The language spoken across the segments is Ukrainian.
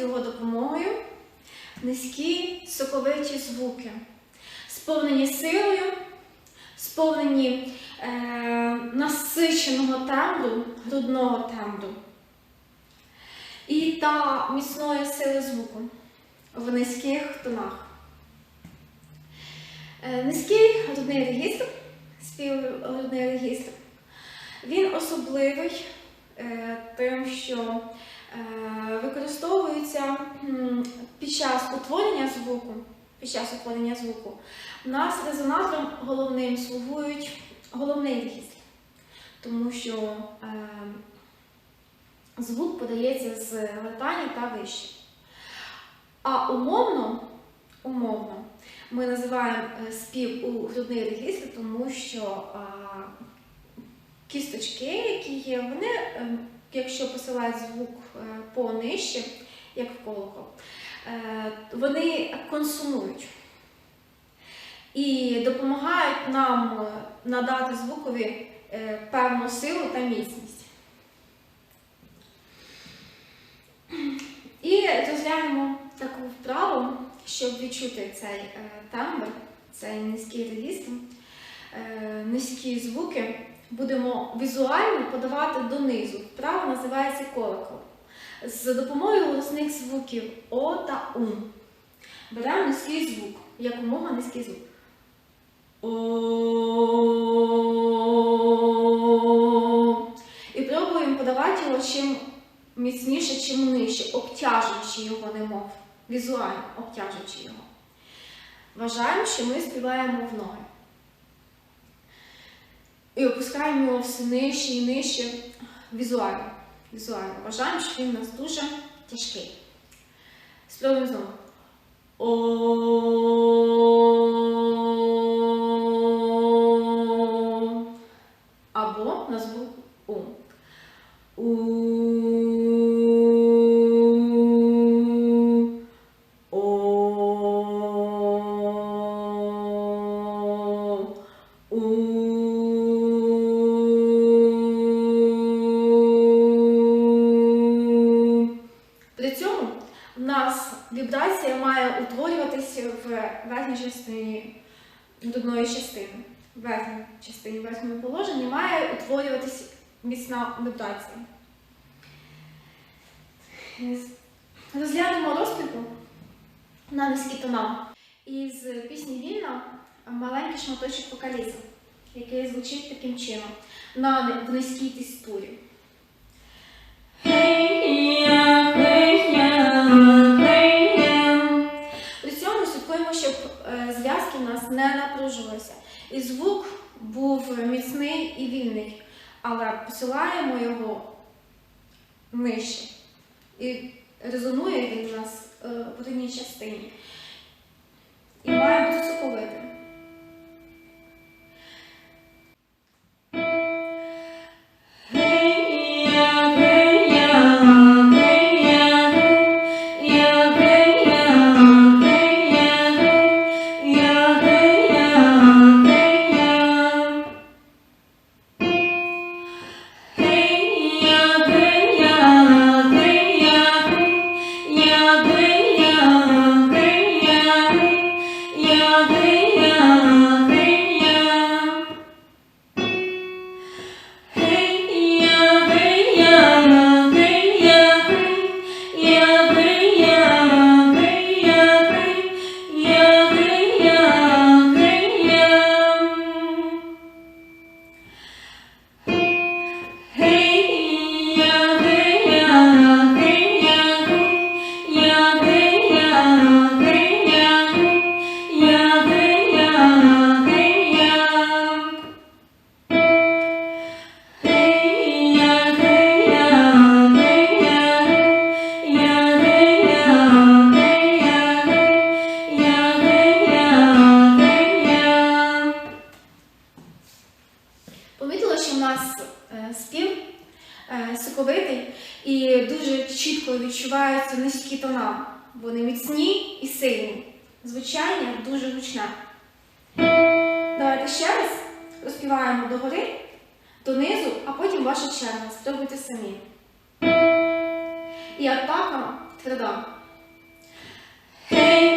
його допомогою низькі соковиті звуки, сповнені силою, сповнені е, насиченого тембру, грудного тембру і та міцної сили звуку в низьких тонах. Е, Низький грудний регістр, співгрудний регістр, він особливий е, тим, що використовується м, під час утворення звуку. Під час утворення звуку у нас резонатором головним слугують головний регістр, тому що е, звук подається з гортані та вище. А умовно, умовно ми називаємо е, спів у грудний регістр, тому що а, кісточки, які є, вони, е, якщо посилають звук е, понижче, як в колокол, е, вони консумують і допомагають нам е, надати звукові певну силу та міцність. І розглянемо таку вправу, щоб відчути цей тембр, цей низький е, низькі звуки. Будемо візуально подавати донизу. Вправа називається колокол. З допомогою голосних звуків О та У. Беремо низький звук, якомога низький звук. О. І пробуємо подавати його чим міцніше, чим нижче, обтяжуючи його немов, візуально обтяжуючи його. Вважаємо, що ми співаємо в ноги. І опускаємо його все нижче і нижче візуально. Візуально. Вважаємо, що він у нас дуже тяжкий. Спробуємо знову. О. Або на звук У. У. верхній частині грудної частини. В верхній частині в верхньому положенні має утворюватися міцна вібрація. Розглянемо розпівку на низькі тона. Із пісні Вільна маленький шматочок вокалізм, який звучить таким чином на низькій текстурі. Нижче. І резонує він у нас е, в одній частині. Нас е, спів е, соковитий і дуже чітко відчуваються низькі тона. Вони міцні і сильні. Звучання дуже гучне. Давайте ще раз розпіваємо догори, донизу, а потім ваша черга. Спробуйте самі. І атака тверда. Ваша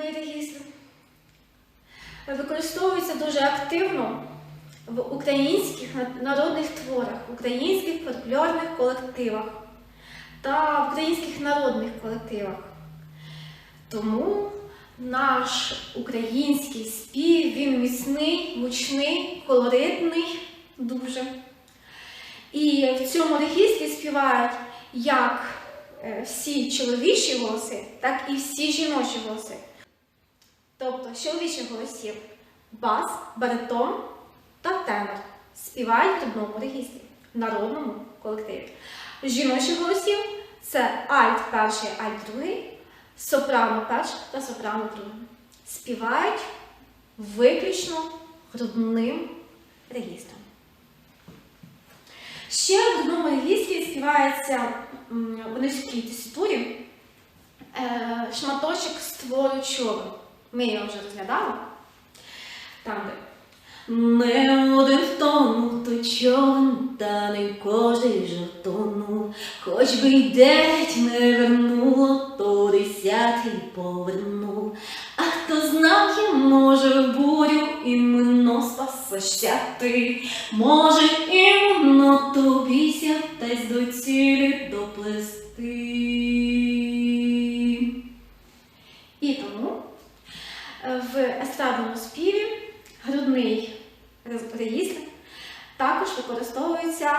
Грудний регістр використовується дуже активно в українських народних творах, в українських фольклорних колективах та в українських народних колективах. Тому наш український спів він міцний, гучний, колоритний дуже. І в цьому регістрі співають як е, всі чоловічі голоси, так і всі жіночі голоси. Тобто чоловічих голосів бас, баритон та тенор співають в одному регістрі, в народному колективі. Жіночих голосів це альт перший, альт другий, сопрано перший та сопрано другий. Співають виключно грудним регістром. Ще в одному регістрі співається в низькій теситурі е, шматочок з твору човен. Ми його вже розглядали. Там, де Не один втонув той човен, та не кожний жартонув, хоч би й дев'ять не вернуло, то десятий повернув. А хто знав, може в бурю іменно спасешся ти, може також використовується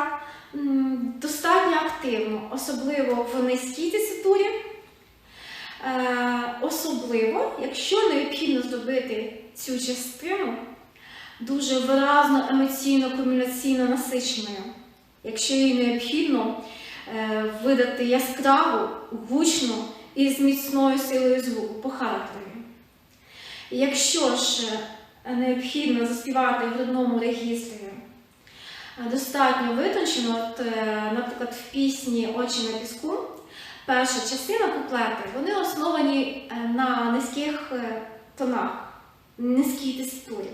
достатньо активно, особливо в низькій теситурі, Е, особливо, якщо необхідно зробити цю частину дуже виразно, емоційно, комбінаційно насиченою. Якщо їй необхідно е, видати яскраву, гучну і з міцною силою звуку по характері. Якщо ж е, необхідно заспівати в грудному регістрі достатньо витончено, от, е, наприклад, в пісні Очі на піску, перша частина куплети, вони основані е, на низьких е, тонах, низькій теситурі.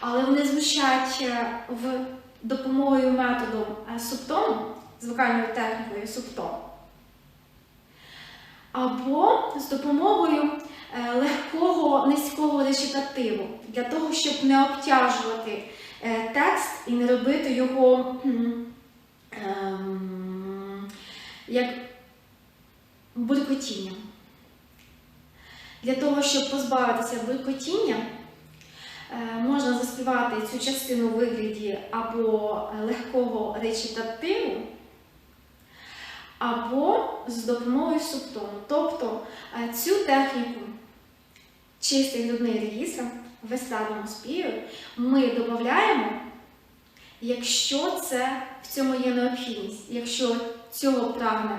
Але вони звучать в допомогою методом е, субтону, з вокальною технікою субтон. або з допомогою легкого низького речитативу для того, щоб не обтяжувати текст і не робити його ем, як буркотінням. Для того, щоб позбавитися буркотіння, е, можна заспівати цю частину у вигляді або е, легкого речитативу, або з допомогою субтону. Тобто е, цю техніку чистий грудний регістр в естрадному співі ми додаємо, якщо це в цьому є необхідність, якщо цього прагне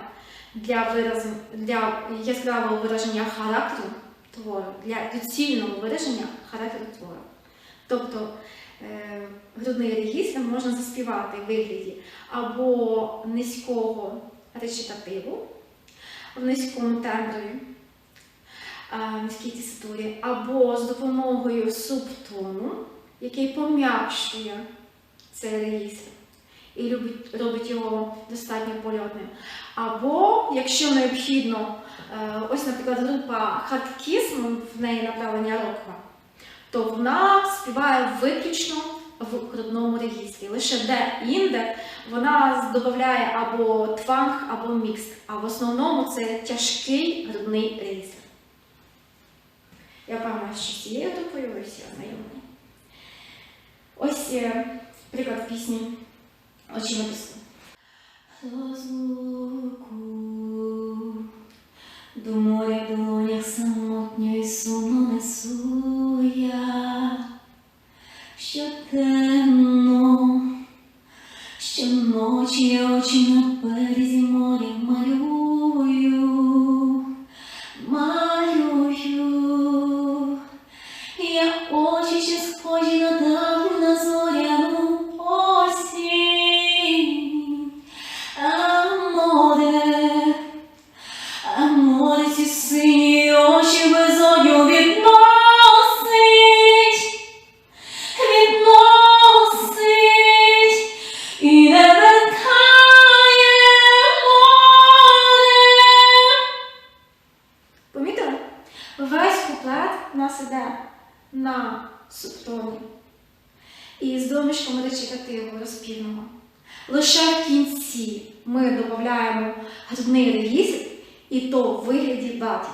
для виразу, для яскравого вираження характеру твору, для доцільного вираження характеру твору. Тобто е, грудний регістр можна заспівати в вигляді або низького речитативу в низькому тембрі, е, низькій або з допомогою субтону, який пом'якшує цей регістр і робить його достатньо польотним. Або, якщо необхідно, е, ось, наприклад, група Хаткісм, в неї направлення роква, то вона співає виключно в грудному регістрі. Лише де-інде вона додає або тванг, або мікс. А в основному це тяжкий грудний регістр. Я певна, що з цією групою ви всі ознайомлені. Ось е, приклад пісні очима піску. Розлуку до моря в долонях самотньо і сумно несу я, що темно, щоночі я очі на і то в вигляді даті.